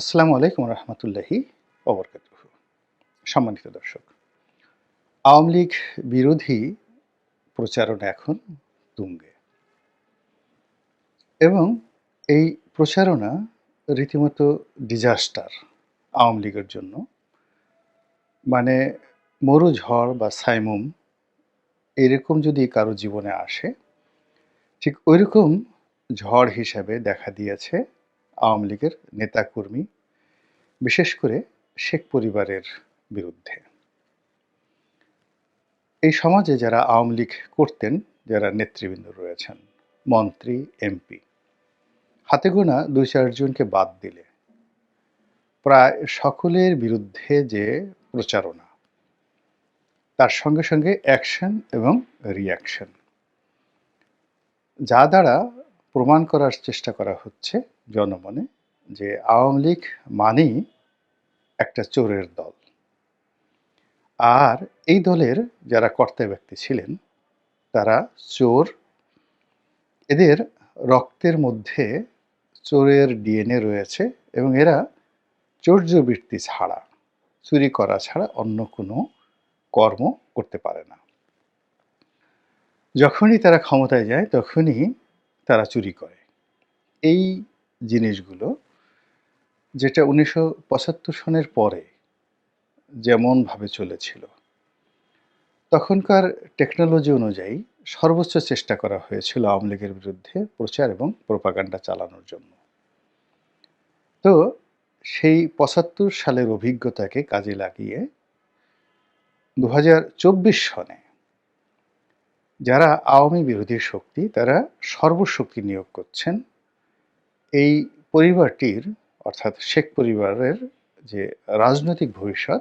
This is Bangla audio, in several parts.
আসসালামু আলাইকুম রহমতুল্লাহি অবরকাত সম্মানিত দর্শক, আওয়ামী লীগ বিরোধী প্রচারণা এখন তুঙ্গে এবং এই প্রচারণা রীতিমতো ডিজাস্টার আওয়ামী লীগের জন্য। মানে মরু ঝড় বা সাইমুম এরকম যদি কারও জীবনে আসে, ঠিক ওইরকম ঝড় হিসাবে দেখা দিয়েছে আওয়ামী লীগের নেতাকর্মী, বিশেষ করে শেখ পরিবারের বিরুদ্ধে। এই সমাজে যারা আওয়ামী লীগ করতেন, যারা নেতৃবৃন্দ রয়েছেন, মন্ত্রী, এমপি, হাতে গোনা দুই চারজনকে বাদ দিলে প্রায় সকলের বিরুদ্ধে যে প্রচারণা, তার সঙ্গে সঙ্গে অ্যাকশন এবং রিয়াকশন যা দ্বারা প্রমাণ করার চেষ্টা করা হচ্ছে জনমনে যে আওয়ামী লীগ মানেই একটা চোরের দল। আর এই দলের যারা কর্তা ব্যক্তি ছিলেন, তারা চোর, এদের রক্তের মধ্যে চোরের ডিএনএ রয়েছে এবং এরা চৌর্যবৃত্তি ছাড়া, চুরি করা ছাড়া অন্য কোনো কর্ম করতে পারে না। যখনই তারা ক্ষমতায় যায়, তখনই তারা চুরি করে। এই জিনিসগুলো যেটা উনিশশো পঁচাত্তর সনের পরে যেমনভাবে চলেছিল, তখনকার টেকনোলজি অনুযায়ী সর্বোচ্চ চেষ্টা করা হয়েছিল আওয়ামী লীগের বিরুদ্ধে প্রচার এবং প্রোপাগান্ডা চালানোর জন্য। তো সেই পঁচাত্তর সালের অভিজ্ঞতাকে কাজে লাগিয়ে দু হাজার চব্বিশ সনে যারা আওয়ামী বিরোধী শক্তি, তারা সর্বশক্তি নিয়োগ করছেন। এই পরিবারটির, অর্থাৎ শেখ পরিবারের যে রাজনৈতিক ভবিষ্যৎ,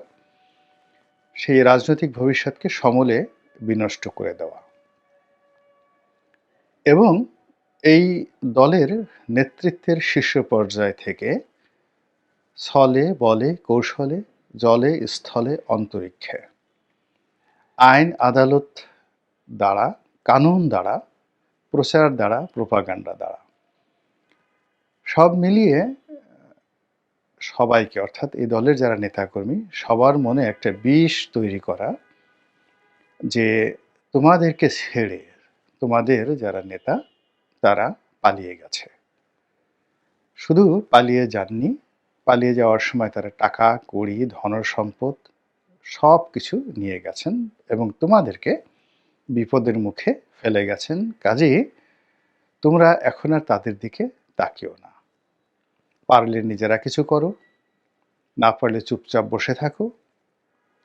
সেই রাজনৈতিক ভবিষ্যৎকে সমলে বিনষ্ট করে দেওয়া। এবং এই দলের নেতৃত্বের শীর্ষ পর্যায় থেকে ছলে বলে, কৌশলে, জলে, স্থলে অন্তরিক্ষে আইন, আদালত দ্বারা, কানুন দ্বারা, প্রচার দ্বারা, প্রোপাগান্ডা দ্বারা। সব মিলিয়ে, সবাইকে, অর্থাৎ এই দলের যারা নেতাকর্মী, সবার মনে একটা বিষ তৈরি করা যে তোমাদেরকে ছেড়ে, তোমাদের যারা নেতা, তারা পালিয়ে গেছে। শুধু পালিয়ে যাননি, পালিয়ে যাওয়ার সময় তারা টাকা, কড়ি ধন সম্পদ সব কিছু নিয়ে গেছেন এবং তোমাদেরকে বিপদের মুখে ফেলে গেছেন। কাজে তোমরা এখন আর তাদের দিকে তাকিও না। পারলে নিজেরা কিছু করো, না পারলে চুপচাপ বসে থাকো,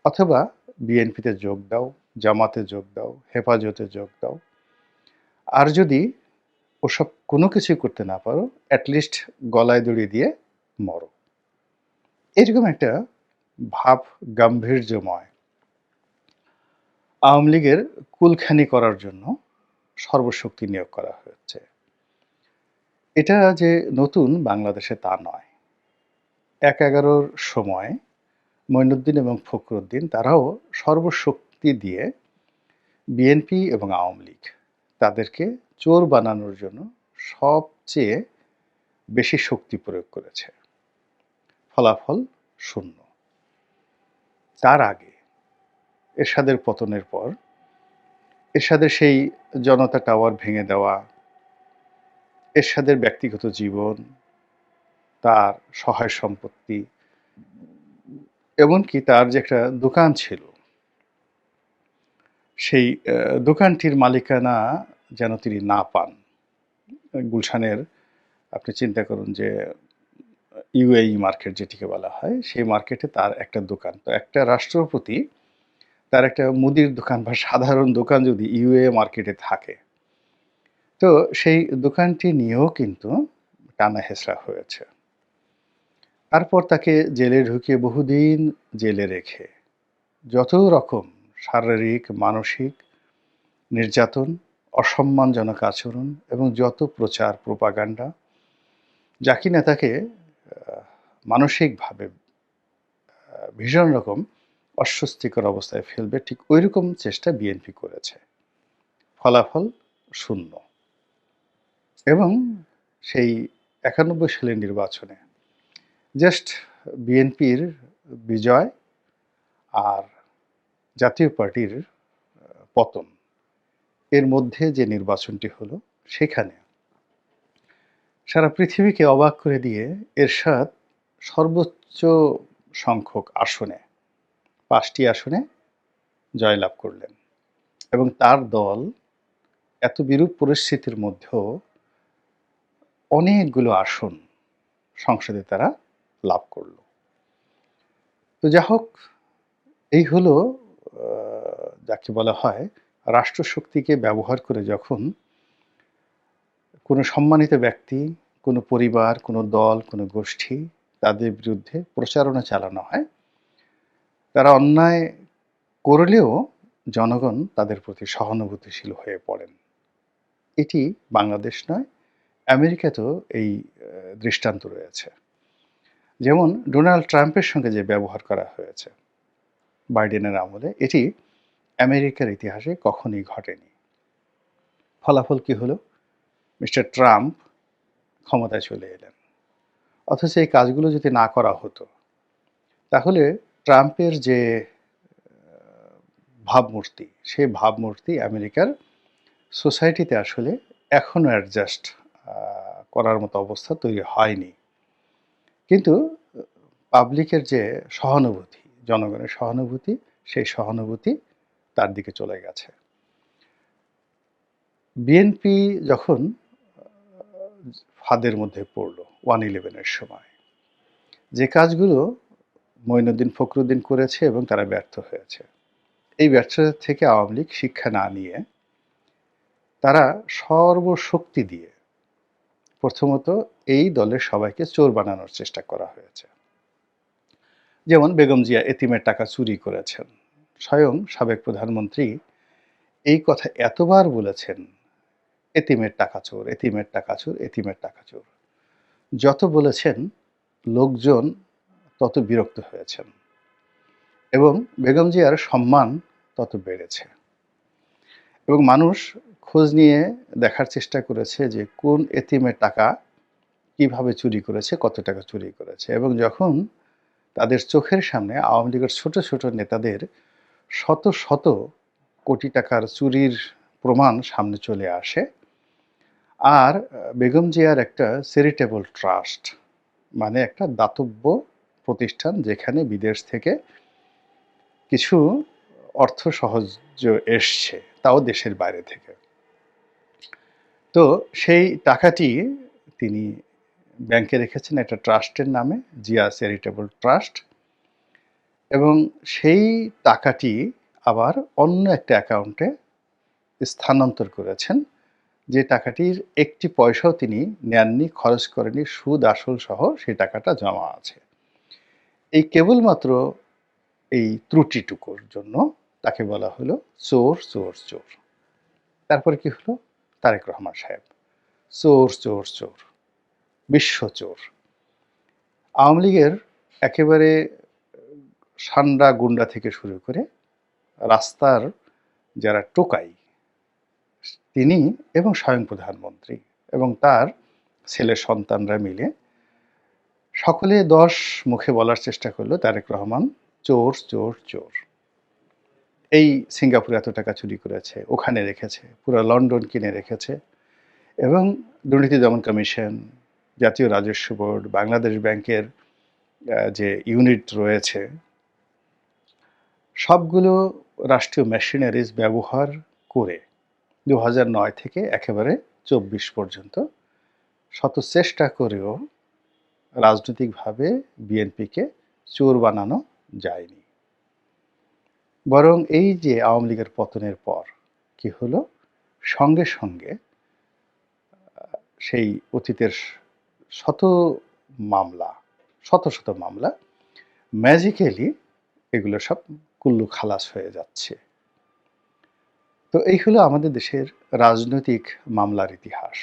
অথবা বিএনপিতে যোগ দাও, জামাতে যোগ দাও, হেফাজতে যোগ দাও। আর যদি ওসব কোনো কিছুই করতে না পারো অ্যাটলিস্ট গলায় দড়ি দিয়ে মরো। এরকম একটা ভাব গাম্ভীর্যময় আওয়ামী লীগের কুলখানি করার জন্য সর্বশক্তি নিয়োগ করা হয়েছে। এটা যে নতুন বাংলাদেশে তা নয়। এক এগারোর সময় মঈনুদ্দিন এবং ফখরুদ্দিন তারাও সর্বশক্তি দিয়ে বিএনপি এবং আওয়ামী লীগ তাদেরকে চোর বানানোর জন্য সবচেয়ে বেশি শক্তি প্রয়োগ করেছে। ফলাফল শূন্য। তার আগে এরশাদের পতনের পর, এরশাদের সেই জনতা টাওয়ার ভেঙে দেওয়া, এরশাদের ব্যক্তিগত জীবন, তার সহায় সম্পত্তি, এমনকি তার যে একটা দোকান ছিল, সেই দোকানটির মালিকানা যেন তিনি না পান। গুলশানের, আপনি চিন্তা করুন যে, ইউএই মার্কেট যেটিকে বলা হয়, সেই মার্কেটে তার একটা দোকান। তো একটা রাষ্ট্রপতি তার একটা মুদির দোকান বা সাধারণ দোকান যদি ইউএ মার্কেটে থাকে। তো সেই দোকানটি নিয়েও কিন্তু টানা হেসরা হয়েছে। তারপর তাকে জেলে ঢুকিয়ে বহুদিন জেলে রেখে যত রকম শারীরিক, মানসিক নির্যাতন, অসম্মানজনক আচরণ এবং যত প্রচার, প্রোপাগান্ডা যা কিনা তাকে মানসিকভাবে ভীষণ রকম অস্বস্তিকর অবস্থায় ফেলবে, ঠিক ওই রকম চেষ্টা বিএনপি করেছে। ফলাফল শূন্য। এবং সেই একানব্বই সালের নির্বাচনে জাস্ট বিএনপির বিজয় আর জাতীয় পার্টির পতন। এর মধ্যে যে নির্বাচনটি হলো, সেখানে সারা পৃথিবীকে অবাক করে দিয়ে এরশাদ সর্বোচ্চ সংখ্যক আসনে পাঁচটি আসনে জয়লাভ করলেন। এবং তার দল এত বিরূপ পরিস্থিতির মধ্যেও অনেকগুলো আসন সংসদে তারা লাভ করল। তো যা হোক, এই হলো যাকে বলা হয় রাষ্ট্রশক্তিকে ব্যবহার করে যখন কোনো সম্মানিত ব্যক্তি, কোনো পরিবার, কোনো দল, কোনো গোষ্ঠী তাদের বিরুদ্ধে প্রচারণা চালানো হয় তারা অন্যায় করলেও জনগণ তাদের প্রতি সহানুভূতিশীল হয়ে পড়েন। এটি বাংলাদেশ নয়, আমেরিকাতেও এই দৃষ্টান্ত রয়েছে। যেমন ডোনাল্ড ট্রাম্পের সঙ্গে যে ব্যবহার করা হয়েছে বাইডেনের আমলে, এটি আমেরিকার ইতিহাসে কখনই ঘটেনি। ফলাফল কি হলো? মিস্টার ট্রাম্প ক্ষমতায় চলে এলেন। অথচ এই কাজগুলো যদি না করা হতো, তাহলে ট্রাম্পের যে ভাবমূর্তি, সেই ভাবমূর্তি আমেরিকার সোসাইটিতে আসলে এখনও অ্যাডজাস্ট করার মতো অবস্থা তৈরি হয়নি। কিন্তু পাবলিকের যে সহানুভূতি, জনগণের সহানুভূতি, সেই সহানুভূতি তার দিকে চলে গেছে। বিএনপি যখন ফাঁদের মধ্যে পড়ল ওয়ান ইলেভেনের সময়, যে কাজগুলো মঈনুদ্দিন ফখরুদ্দিন করেছে এবং তারা ব্যর্থ হয়েছে। এই ব্যর্থতা থেকে আওয়ামী লীগ শিক্ষা না নিয়ে তারা সর্বশক্তি দিয়ে প্রথমত এই দলের সবাইকে চোর বানানোর চেষ্টা করা হয়েছে। যেমন বেগম জিয়া এতিমের টাকা চুরি করেছেন, স্বয়ং সাবেক প্রধানমন্ত্রী এই কথা এতবার বলেছেন, এতিমের টাকা চোর, এতিমের টাকা চোর, এতিমের টাকা চোর। যত বলেছেন, লোকজন তত বিরক্ত হয়েছেন। এবং বেগম জিয়ার সম্মান তত বেড়েছে। এবং মানুষ খোঁজ নিয়ে দেখার চেষ্টা করেছে যে কোন এতিমের টাকা কীভাবে চুরি করেছে, কত টাকা চুরি করেছে। এবং যখন তাদের চোখের সামনে আওয়ামী লীগের ছোট ছোট নেতাদের শত শত কোটি টাকার চুরির প্রমাণ সামনে চলে আসে, আর বেগম জিয়ার একটা চ্যারিটেবল ট্রাস্ট মানে একটা দাতব্য প্রতিষ্ঠান যেখানে বিদেশ থেকে কিছু অর্থ সাহায্য এসছে, তাও দেশের বাইরে থেকে। তো সেই টাকাটি তিনি ব্যাংকে রেখেছেন, একটা ট্রাস্টের নামে, জিয়া চ্যারিটেবল ট্রাস্ট। এবং সেই টাকাটি আবার অন্য একটা অ্যাকাউন্টে স্থানান্তর করেছেন, যে টাকাটির একটি পয়সাও তিনি নেননি, খরচ করেনি সুদ, আসল সহ সেই টাকাটা জমা আছে। কেবলমাত্র এই ত্রুটিটুকুর জন্য তাকে বলা হলো চোর চোর চোর। তারপরে কি হলো? তারেক রহমান সাহেব। চোর চোর চোর। বিশ্ব চোর। আওয়ামী লীগের একেবারে সান্ডা গুন্ডা থেকে শুরু করে রাস্তার যারা টোকাই, তিনি এবং স্বয়ং প্রধানমন্ত্রী এবং তার ছেলে সন্তানরা মিলে সকলে দশ মুখে বলার চেষ্টা করল তারেক রহমান, চোর চোর চোর। এই সিঙ্গাপুরে এত টাকা চুরি করেছে, ওখানে রেখেছে, পুরো লন্ডন কিনে রেখেছে এবং দুর্নীতি দমন কমিশন, জাতীয় রাজস্ব বোর্ড, বাংলাদেশ ব্যাংকের যে ইউনিট রয়েছে, সবগুলো রাষ্ট্রীয় মেশিনারিজ ব্যবহার করে দু নয় থেকে একেবারে চব্বিশ পর্যন্ত শত চেষ্টা করেও রাজনৈতিকভাবে বিএনপিকে চোর বানানো যায়নি। বরং এই যে আওয়ামী লীগের পতনের পর কি হলো? সঙ্গে সঙ্গে সেই অতীতের শত মামলা, শত শত মামলা ম্যাজিক্যালি এগুলো সব কুল্লু খালাস হয়ে যাচ্ছে। তো এই হলো আমাদের দেশের রাজনৈতিক মামলার ইতিহাস।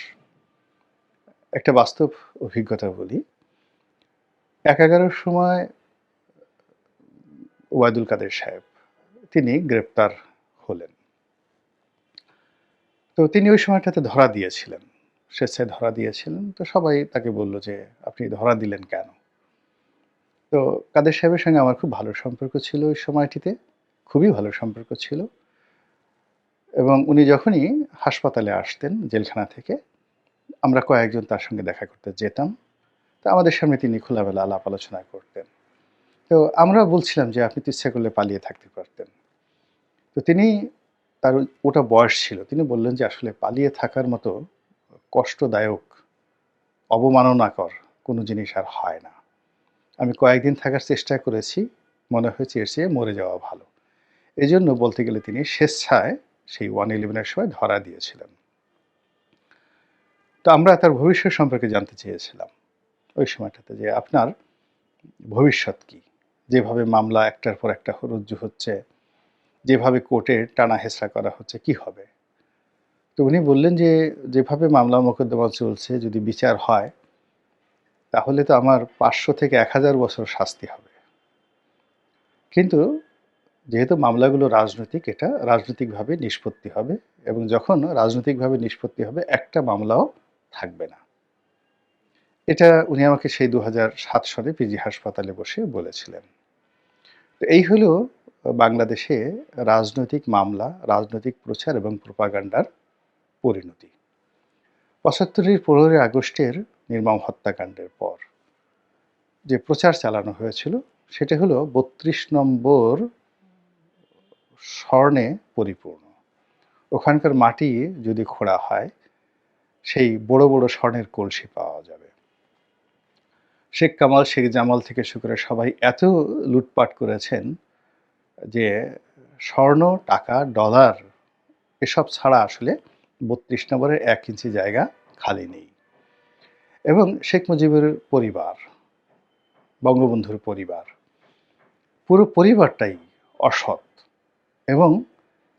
একটা বাস্তব অভিজ্ঞতা বলি। এক এগারোর সময় ওয়াইদুল কাদের সাহেব, তিনি গ্রেপ্তার হলেন। তো তিনি ওই সময়টাতে ধরা দিয়েছিলেন। স্বেচ্ছায় ধরা দিয়েছিলেন। তো সবাই তাকে বলল যে, আপনি ধরা দিলেন কেন? তো কাদের সাহেবের সঙ্গে আমার খুব ভালো সম্পর্ক ছিল ওই সময়টিতে, খুবই ভালো সম্পর্ক ছিল। এবং উনি যখনই হাসপাতালে আসতেন জেলখানা থেকে, আমরা কয়েকজন তার সঙ্গে দেখা করতে যেতাম। তো আমাদের সামনে তিনি খোলামেলা আলাপ আলোচনা করতেন। তো আমরা বলছিলাম যে, আপনি তো ইচ্ছা করলে পালিয়ে থাকতে পারতেন। তো তিনি তার ওটা বয়স ছিল, তিনি বললেন যে, আসলে পালিয়ে থাকার মতো কষ্টদায়ক, অবমাননাকর কোনো জিনিস আর হয় না। আমি কয়েকদিন থাকার চেষ্টা করেছি, মনে হয়েছে এর চেয়ে মরে যাওয়া ভালো। এই জন্য বলতে গেলে তিনি স্বেচ্ছায় সেই ওয়ান ইলেভেনের সময় ধরা দিয়েছিলেন। তো আমরা তার ভবিষ্যৎ সম্পর্কে জানতে চেয়েছিলাম। ওই সময়টাতে যে আপনার ভবিষ্যৎ কি? যেভাবে মামলা একটার পর একটা রুজু হচ্ছে, যেভাবে কোর্টে টানা হেসরা করা হচ্ছে, কি হবে? তো উনি বললেন যে, যেভাবে মামলা মোকদ্দমা চলছে, যদি বিচার হয়, তাহলে তো আমার পাঁচশো থেকে এক হাজার বছর শাস্তি হবে। কিন্তু যেহেতু মামলাগুলো রাজনৈতিক, এটা রাজনৈতিকভাবে নিষ্পত্তি হবে এবং যখন রাজনৈতিকভাবে নিষ্পত্তি হবে, একটা মামলাও থাকবে না। এটা উনি আমাকে সেই দু সাত সালে পিজি হাসপাতালে বসে বলেছিলেন। তো এই হলো বাংলাদেশে রাজনৈতিক মামলা, রাজনৈতিক প্রচার এবং প্রপাগান্ডার পরিণতি। পঁচাত্তরের পনেরোই আগস্টের নির্মম হত্যাকাণ্ডের পর যে প্রচার চালানো হয়েছিল, সেটা হলো বত্রিশ নম্বর স্বর্ণে পরিপূর্ণ। ওখানকার মাটি যদি খোঁড়া হয়, সেই বড় বড় স্বর্ণের কলসি পাওয়া যাবে। শেখ কামাল, শেখ জামাল থেকে শুরু করে সবাই এত লুটপাট করেছেন যে স্বর্ণ, টাকা, ডলার এসব ছাড়া আসলে বত্রিশ নম্বরের এক ইঞ্চি জায়গা খালি নেই। এবং শেখ মুজিবের পরিবার, বঙ্গবন্ধুর পরিবার, পুরো পরিবারটাই অসৎ এবং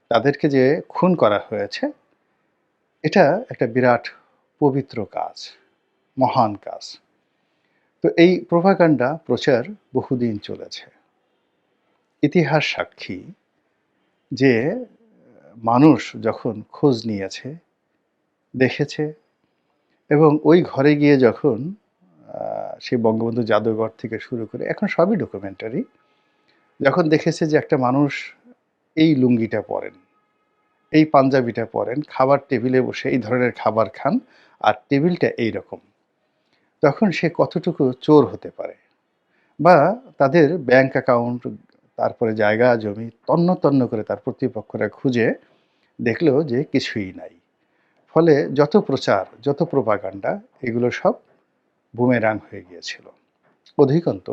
তাদেরকে যে খুন করা হয়েছে, এটা একটা বিরাট পবিত্র কাজ, মহান কাজ। তো এই প্রভাকাণ্ডা প্রচার বহুদিন চলেছে। ইতিহাস সাক্ষী যে মানুষ যখন খোঁজ নিয়েছে, দেখেছে এবং ওই ঘরে গিয়ে যখন সেই বঙ্গবন্ধু জাদুঘর থেকে শুরু করে, এখন সবই ডকুমেন্টারি যখন দেখেছে যে একটা মানুষ এই লুঙ্গিটা পরেন, এই পাঞ্জাবিটা পরেন, খাবার টেবিলে বসে এই ধরনের খাবার খান, আর টেবিলটা এই রকম তখন সে কতটুকু চোর হতে পারে? বা তাদের ব্যাংক অ্যাকাউন্ট তারপরে জায়গা, জমি তন্ন তন্ন করে তার প্রতিপক্ষরা খুঁজে দেখল যে কিছুই নাই। ফলে যত প্রচার, যত প্রপাগান্ডা এগুলো সব বুমেরাং হয়ে গিয়েছিল। অধিকন্ত,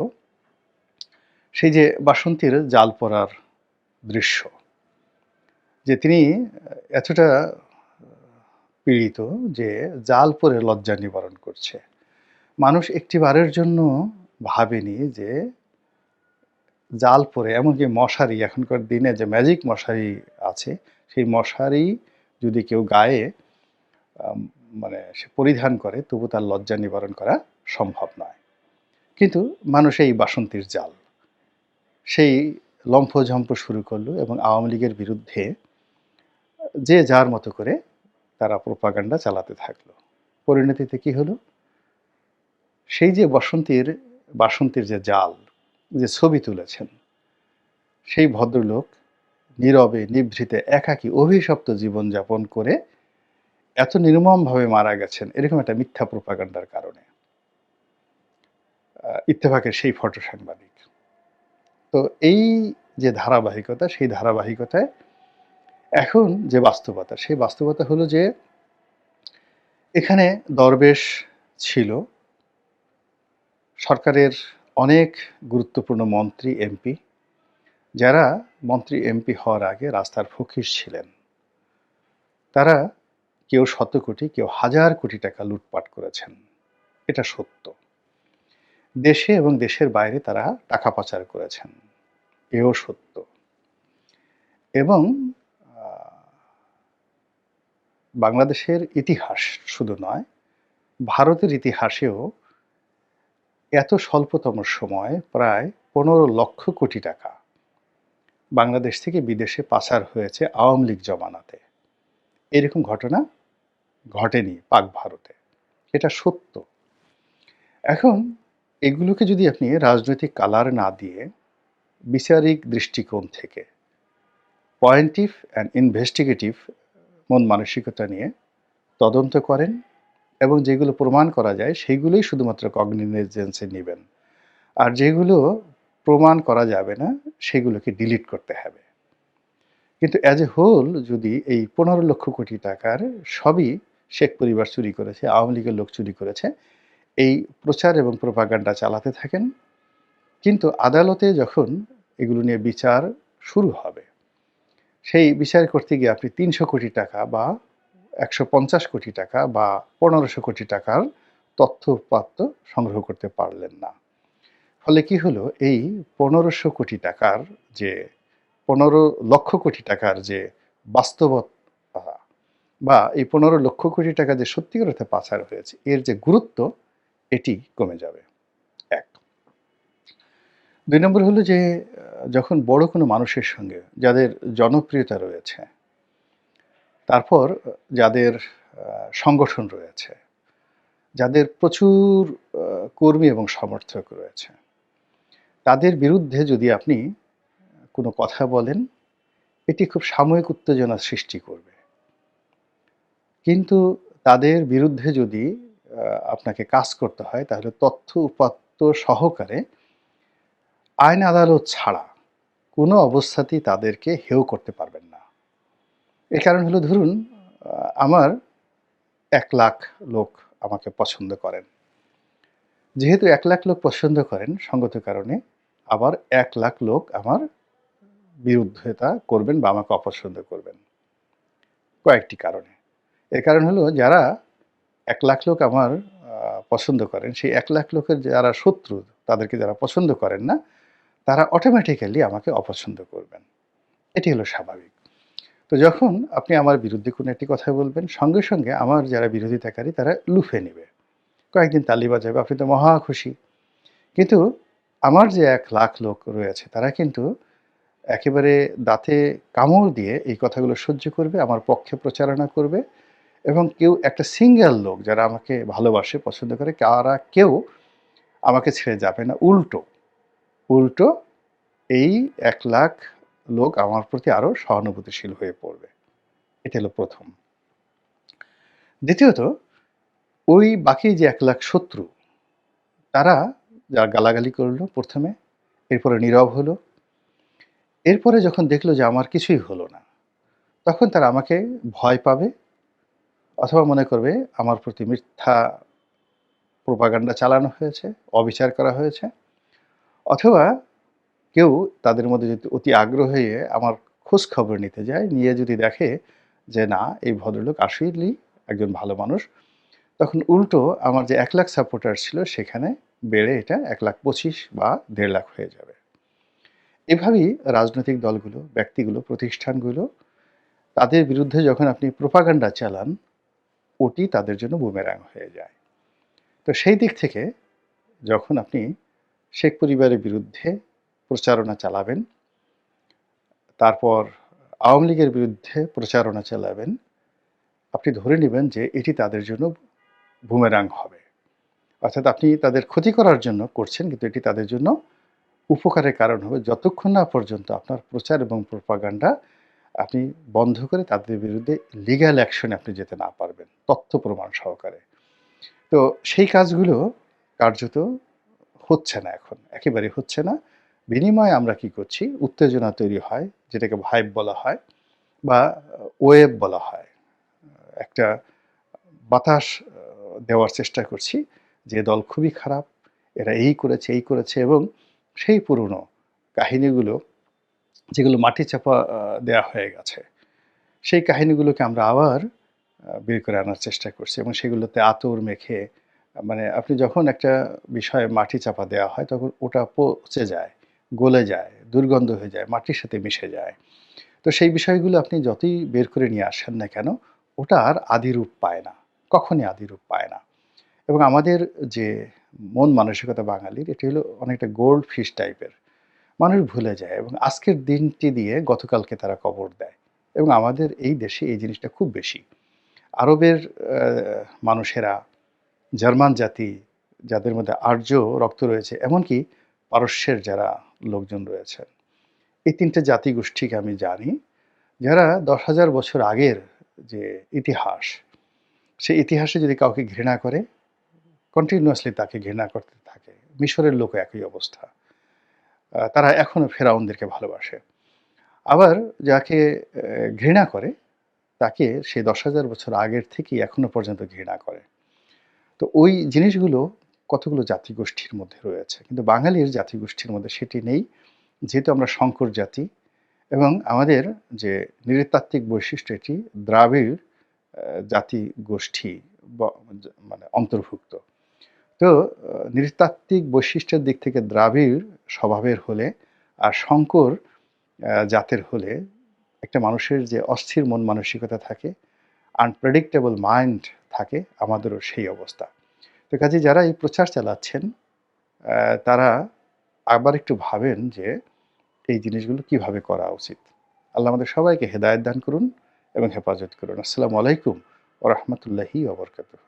সেই যে বাসন্তীর জাল পড়ার দৃশ্য, যে তিনি এতটা পীড়িত যে জাল পরে লজ্জা নিবারণ করছে। মানুষ একটি বারের জন্য ভাবেনি যে জাল পরে, এমনকি মশারি, এখনকার দিনে যে ম্যাজিক মশারি আছে, সেই মশারি যদি কেউ গায়ে মানে সে পরিধান করে, তবু তার লজ্জা নিবারণ করা সম্ভব নয়। কিন্তু মানুষ এই বাসন্তীর জাল, সেই লম্ফঝম্প শুরু করল এবং আওয়ামী লীগের বিরুদ্ধে যে যার মতো করে তারা প্রোপাগান্ডা চালাতে থাকল। পরিণতিতে কি হলো? সেই যে বসন্তীর, বাসন্তীর যে জাল, যে ছবি তুলেছেন, সেই ভদ্রলোক নীরবে, নিভৃতে, একাকী অভিশপ্ত জীবনযাপন করে এত নির্মমভাবে মারা গেছেন এরকম একটা মিথ্যা প্রোপাগান্ডার কারণে। ইত্তেফাকের সেই ফটো সাংবাদিক। তো এই যে ধারাবাহিকতা, সেই ধারাবাহিকতায় এখন যে বাস্তবতা, সেই বাস্তবতা হলো যে এখানে দরবেশ ছিল সরকারের অনেক গুরুত্বপূর্ণ মন্ত্রী এমপি, যারা মন্ত্রী এমপি হওয়ার আগে রাস্তার ফকির ছিলেন। তারা কেউ শত কোটি, কেউ হাজার কোটি টাকা লুটপাট করেছেন। এটা সত্য। দেশে এবং দেশের বাইরে তারা টাকা পাচার করেছেন। এও সত্য। এবং বাংলাদেশের ইতিহাস শুধু নয়, ভারতের ইতিহাসেও এত স্বল্পতম সময় প্রায় পনেরো লক্ষ কোটি টাকা। বাংলাদেশ থেকে বিদেশে পাচার হয়েছে আওয়ামী লীগ জমানাতে। এরকম ঘটনা ঘটেনি পাক ভারতে। এটা সত্য। এখন এগুলোকে যদি আপনি রাজনৈতিক কালার না দিয়ে বিচারিক দৃষ্টিকোণ থেকে পয়েন্টিভ অ্যান্ড ইনভেস্টিগেটিভ মন মানসিকতা নিয়ে তদন্ত করেন এবং যেগুলো প্রমাণ করা যায় সেইগুলোই শুধুমাত্র কগনিজেন্সে নেবেন। আর যেগুলো প্রমাণ করা যাবে না, সেগুলোকে ডিলিট করতে হবে। কিন্তু অ্যাজ এ হোল যদি এই পনেরো লক্ষ কোটি টাকার সবই শেখ পরিবার চুরি করেছে, আওয়ামী লীগের লোক চুরি করেছে, এই প্রচার এবং প্রপাগান্ডা চালাতে থাকেন, কিন্তু আদালতে যখন এগুলো নিয়ে বিচার শুরু হবে, সেই বিচার করতে গিয়ে আপনি তিনশো কোটি টাকা বা একশো পঞ্চাশ কোটি টাকা বা পনেরোশো কোটি টাকার তথ্য উপাত্ত সংগ্রহ করতে পারলেন না। ফলে কি হলো? এই পনেরোশো কোটি টাকার যে পনেরো লক্ষ কোটি টাকার যে বাস্তবতা, বা এই পনেরো লক্ষ কোটি টাকা যে সত্যিকার অর্থে পাচার হয়েছে, এর যে গুরুত্ব, এটি কমে যাবে। এক। দুই নম্বর হলো যে, যখন বড় কোনো মানুষের সঙ্গে, যাদের জনপ্রিয়তা রয়েছে তারপর যাদের সংগঠন রয়েছে, যাদের প্রচুর কর্মী এবং সমর্থক রয়েছে, তাদের বিরুদ্ধে যদি আপনি কোনো কথা বলেন, এটি খুব সাময়িক উত্তেজনা সৃষ্টি করবে। কিন্তু তাদের বিরুদ্ধে যদি আপনাকে কাজ করতে হয়, তাহলে তথ্য উপাত্ত সহকারে আইন আদালত ছাড়া কোনো অবস্থাতেই তাদেরকে হেয় করতে পারবেন এর কারণ হলো, ধরুন আমার এক লাখ লোক আমাকে পছন্দ করেন। যেহেতু এক লাখ লোক পছন্দ করেন, সঙ্গত কারণে আবার এক লাখ লোক আমার বিরুদ্ধতা করবেন বা আমাকে অপছন্দ করবেন। কয়েকটি কারণে। এর কারণ হলো, যারা এক লাখ লোক আমার পছন্দ করেন, সেই এক লাখ লোকের যারা শত্রু, তাদেরকে যারা পছন্দ করেন না, তারা অটোমেটিক্যালি আমাকে অপছন্দ করবেন। এটি হলো স্বাভাবিক। তো যখন আপনি আমার বিরুদ্ধে কোনো একটি কথা বলবেন, সঙ্গে সঙ্গে আমার যারা বিরোধিতাকারী তারা লুফে নেবে। কয়েকদিন তালি বাজাবে, আপনি তো মহা খুশি। কিন্তু আমার যে এক লাখ লোক রয়েছে, তারা কিন্তু একেবারে দাঁতে কামড় দিয়ে এই কথাগুলো সহ্য করবে, আমার পক্ষে প্রচারণা করবে এবং কেউ একটা সিঙ্গেল লোক যারা আমাকে ভালোবাসে, পছন্দ করে তারা কেউ আমাকে ছেড়ে যাবে না। উল্টো উল্টো এই এক লাখ লোক আমার প্রতি আরও সহানুভূতিশীল হয়ে পড়বে। এটা হলো প্রথম। দ্বিতীয়ত, ওই বাকি যে এক লাখ শত্রু, তারা যা গালাগালি করল প্রথমে, এরপরে নীরব হলো, এরপরে যখন দেখল যে আমার কিছুই হলো না, তখন তারা আমাকে ভয় পাবে অথবা মনে করবে আমার প্রতি মিথ্যা প্রোপাগান্ডা চালানো হয়েছে, অবিচার করা হয়েছে, অথবা কেউ তাদের মধ্যে যদি অতি আগ্রহ হয়ে আমার খোঁজ খবর নিতে যায়, নিয়ে যদি দেখে যে না, এই ভদ্রলোক আসলেই একজন ভালো মানুষ, তখন উল্টো আমার যে এক লাখ সাপোর্টার ছিল সেখানে বেড়ে এটা এক লাখ পঁচিশ বা দেড় লাখ হয়ে যাবে। এভাবেই রাজনৈতিক দলগুলো, ব্যক্তিগুলো, প্রতিষ্ঠানগুলো, তাদের বিরুদ্ধে যখন আপনি প্রোপাগান্ডা চালান, ওটি তাদের জন্য বুমেরাং হয়ে যায়। তো সেই দিক থেকে যখন আপনি শেখ পরিবারের বিরুদ্ধে প্রচারণা চালাবেন। তারপর আওয়ামী লীগের বিরুদ্ধে প্রচারণা চালাবেন। আপনি ধরে নেবেন যে এটি তাদের জন্য বুমেরাং হবে। অর্থাৎ আপনি তাদের ক্ষতি করার জন্য করছেন, কিন্তু এটি তাদের জন্য উপকারের কারণ হবে। যতক্ষণ না পর্যন্ত আপনার প্রচার এবং প্রপাগান্ডা আপনি বন্ধ করে তাদের বিরুদ্ধে লিগ্যাল অ্যাকশনে আপনি যেতে না পারবেন, তথ্য প্রমাণ সহকারে। তো সেই কাজগুলো কার্যত হচ্ছে না এখন একেবারে হচ্ছে না। বিনিময়ে আমরা কি করছি? উত্তেজনা তৈরি হয়, যেটাকে ভাইব বলা হয় বা ওয়েব বলা হয়। একটা বাতাস দেওয়ার চেষ্টা করছি যে দল খুবই খারাপ, এরা এই করেছে এই করেছে এবং সেই পুরনো কাহিনীগুলো যেগুলো মাটি চাপা দেওয়া হয়ে গেছে, সেই কাহিনীগুলোকে আমরা আবার বের করে আনার চেষ্টা করছি এবং সেগুলোতে আতর মেখে মানে আপনি যখন একটা বিষয়ে মাটি চাপা দেওয়া হয় তখন ওটা পচে যায়। গলে যায়, দুর্গন্ধ হয়ে যায়, মাটির সাথে মিশে যায়। তো সেই বিষয়গুলো আপনি যতই বের করে নিয়ে আসেন না কেন, ওটা আর আদিরূপ পায় না, কখনই আদিরূপ পায় না। এবং আমাদের যে মন মানসিকতা বাঙালির, এটি হলো অনেকটা গোল্ড ফিশ টাইপের মানুষ ভুলে যায় এবং আজকের দিনটি দিয়ে গতকালকে তারা কবর দেয়। এবং আমাদের এই দেশে এই জিনিসটা খুব বেশি। আরবের মানুষেরা, জার্মান জাতি, যাদের মধ্যে আর্য রক্ত রয়েছে, এমনকি পারস্যের যারা লোকজন রয়েছেন এই তিনটে জাতিগোষ্ঠীকে আমি জানি, যারা দশ হাজার বছর আগের যে ইতিহাস, সেই ইতিহাসে যদি কাউকে ঘৃণা করে কন্টিনিউয়াসলি তাকে ঘৃণা করতে থাকে। মিশরের লোক একই অবস্থা। তারা এখনও ফেরাউনদেরকে ভালোবাসে। আবার যাকে ঘৃণা করে, তাকে সে দশ হাজার বছর আগের থেকেই এখনও পর্যন্ত ঘৃণা করে। তো ওই জিনিসগুলো কতগুলো জাতিগোষ্ঠীর মধ্যে রয়েছে। কিন্তু বাঙালির জাতিগোষ্ঠীর মধ্যে সেটি নেই। যেহেতু আমরা শঙ্কর জাতি এবং আমাদের যে নৃতাত্ত্বিক বৈশিষ্ট্য এটি দ্রাবিড় আহ, জাতি গোষ্ঠী মানে অন্তর্ভুক্ত। তো নৃতাত্ত্বিক বৈশিষ্ট্যের দিক থেকে দ্রাবিড় স্বভাবের হলে আর শঙ্কর জাতের হলে একটা মানুষের যে অস্থির মন মানসিকতা থাকে আনপ্রেডিক্টেবল মাইন্ড থাকে আমাদেরও সেই অবস্থা। তো কাজে যারা এই প্রচার চালাচ্ছেন তারা আবার একটু ভাবেন যে এই জিনিসগুলো কীভাবে করা উচিত। আল্লাহ আমাদের সবাইকে হেদায়ত দান করুন এবং হেফাজত করুন। আসসালামু আলাইকুম ও রহমতুল্লাহি ওবরকাতুহ